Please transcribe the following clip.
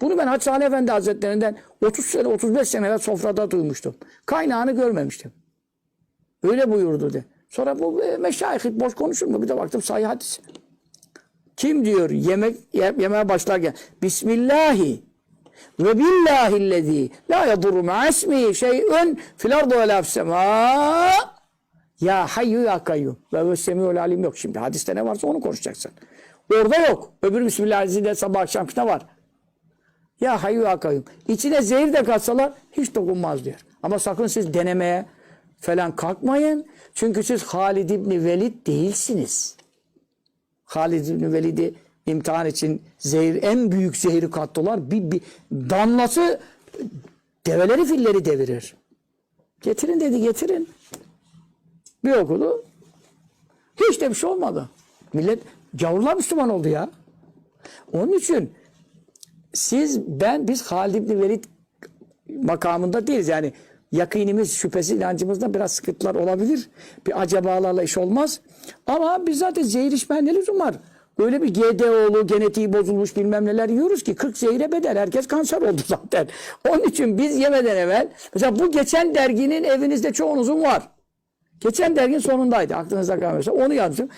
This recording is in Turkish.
Bunu ben Hacı Ali Efendi Hazretlerinden 30 sene 35 sene evvel sofrada duymuştum. Kaynağını görmemiştim. Öyle buyurdu de. Sonra bu e, meşayih boş konuşur mu? Bir de baktım sahih hadis. Kim diyor yemek ye- yemeğe başlarken Bismillahi ve billahillezî la yadurru ma'asmihi şey'ün fil ardı ve la semâ ya hayyu ya kayyum ve ve semiul alim yok şimdi. Hadiste ne varsa onu konuşacaksın. Orada yok. Öbür Bismillahirrahmanirrahim sabah akşam ne var? Ya hayyu ya kayyum. İçine zehir de katsalar hiç dokunmaz diyor. Ama sakın siz denemeye falan kalkmayın. Çünkü siz Halid İbni Velid değilsiniz. Halid İbni Velid'i imtihan için zehir, en büyük zehri kattılar. Bir, bir damlası develeri filleri devirir. Getirin dedi getirin. Bir okudu. Hiç de bir şey olmadı. Millet gavurlar Müslüman oldu ya. Onun için siz ben biz Halid İbni Velid makamında değiliz. Yani yakinimiz, şüphesiz inancımızda biraz sıkıntılar olabilir. Bir acabalarla iş olmaz. Ama biz zaten zehir içmeye ne lüzum var? Öyle bir GDO'lu, genetiği bozulmuş bilmem neler yiyoruz ki 40 zehire bedel. Herkes kanser oldu zaten. Onun için biz yemeden evvel mesela bu geçen derginin evinizde çoğunuzun var. Geçen dergin sonundaydı. Aklınızda kalmıyorsa onu yazdım.